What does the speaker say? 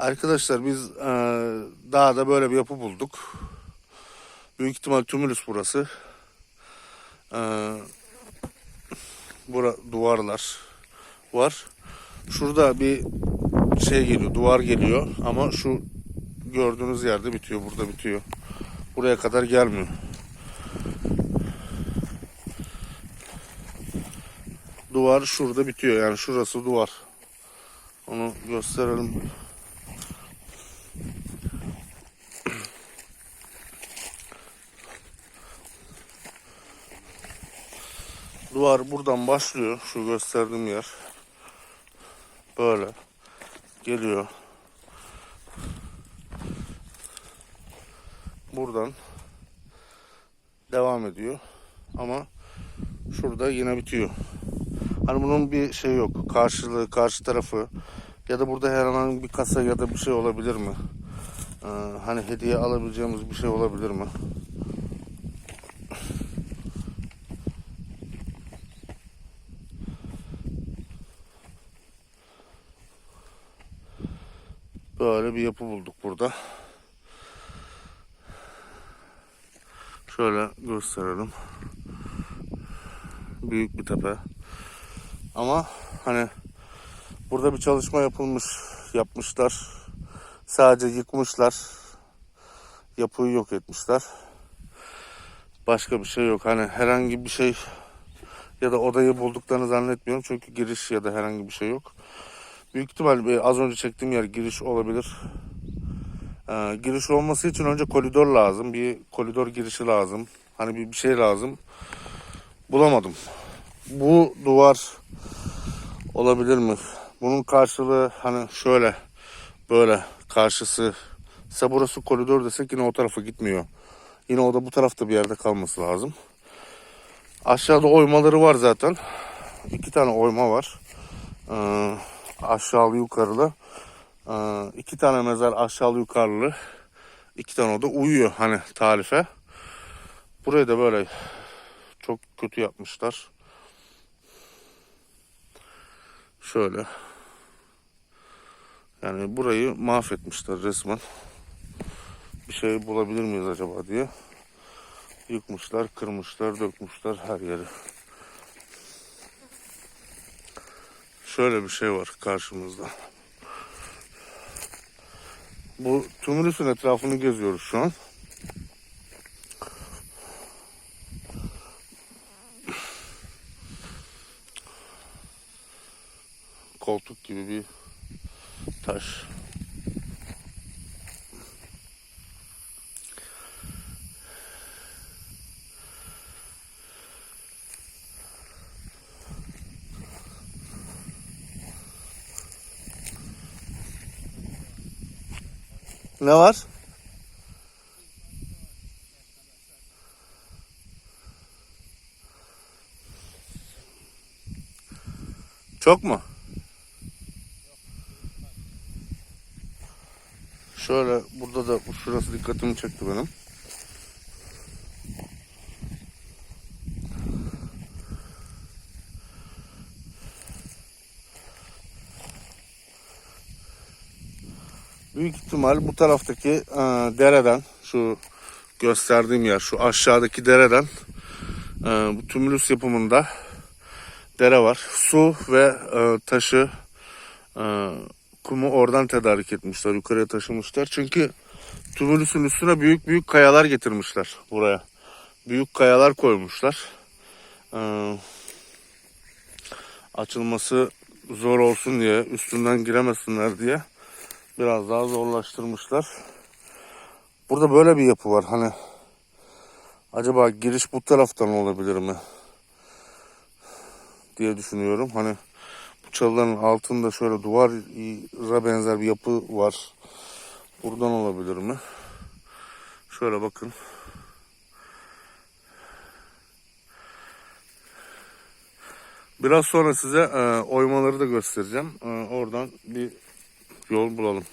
Arkadaşlar biz e, dağda böyle bir yapı bulduk. Büyük ihtimal tümülüs burası. E, bura duvarlar var. Şurada bir şey geliyor, duvar geliyor ama şu gördüğünüz yerde bitiyor, burada bitiyor. Buraya kadar gelmiyor. Duvar şurada bitiyor yani şurası duvar. Onu gösterelim. Duvar buradan başlıyor. Şu gösterdiğim yer. Böyle. Geliyor. Buradan devam ediyor. Ama şurada yine bitiyor. Hani bunun bir şey yok. Karşılığı, karşı tarafı ya da burada herhangi bir kasa ya da bir şey olabilir mi? Ee, hani hediye alabileceğimiz bir şey olabilir mi? Böyle bir yapı bulduk burada. Şöyle gösterelim. Büyük bir tepe. Ama hani burada bir çalışma yapılmış, yapmışlar. Sadece yıkmışlar. Yapıyı yok etmişler. Başka bir şey yok. Hani herhangi bir şey ya da odayı bulduklarını zannetmiyorum. Çünkü giriş ya da herhangi bir şey yok. Büyük ihtimal e, az önce çektiğim yer giriş olabilir. Ee, giriş olması için önce koridor lazım. Bir koridor girişi lazım. Hani bir, bir şey lazım. Bulamadım. Bu duvar olabilir mi? Bunun karşılığı hani şöyle böyle karşısı ise burası koridor desek yine o tarafa gitmiyor. Yine o da bu tarafta bir yerde kalması lazım. Aşağıda oymaları var zaten. İki tane oyma var. Ee, aşağılı yukarılı. Ee, iki tane mezar aşağılı yukarılı. İki tane oda uyuyor hani tarife. Burayı da böyle çok kötü yapmışlar. Şöyle. Yani burayı mahvetmişler resmen. Bir şey bulabilir miyiz acaba diye. Yıkmışlar, kırmışlar, dökmüşler her yeri. Şöyle bir şey var karşımızda. Bu tümülüsün etrafını geziyoruz şu an. Koltuk gibi bir taş. Ne var? Çok mu? Şöyle burada da şurası dikkatimi çekti benim. Büyük ihtimal bu taraftaki e, dereden şu gösterdiğim yer şu aşağıdaki dereden e, bu tümülüs yapımında dere var. Su ve e, taşı e, kumu oradan tedarik etmişler. Yukarıya taşımışlar. Çünkü tümülüsün üstüne büyük büyük kayalar getirmişler buraya. Büyük kayalar koymuşlar. E, açılması zor olsun diye, üstünden giremesinler diye biraz daha zorlaştırmışlar. Burada böyle bir yapı var. Hani acaba giriş bu taraftan olabilir mi? diye düşünüyorum. Hani bu çalıların altında şöyle duvara benzer bir yapı var. Buradan olabilir mi? Şöyle bakın. Biraz sonra size e, oymaları da göstereceğim. E, oradan bir yol bulalım.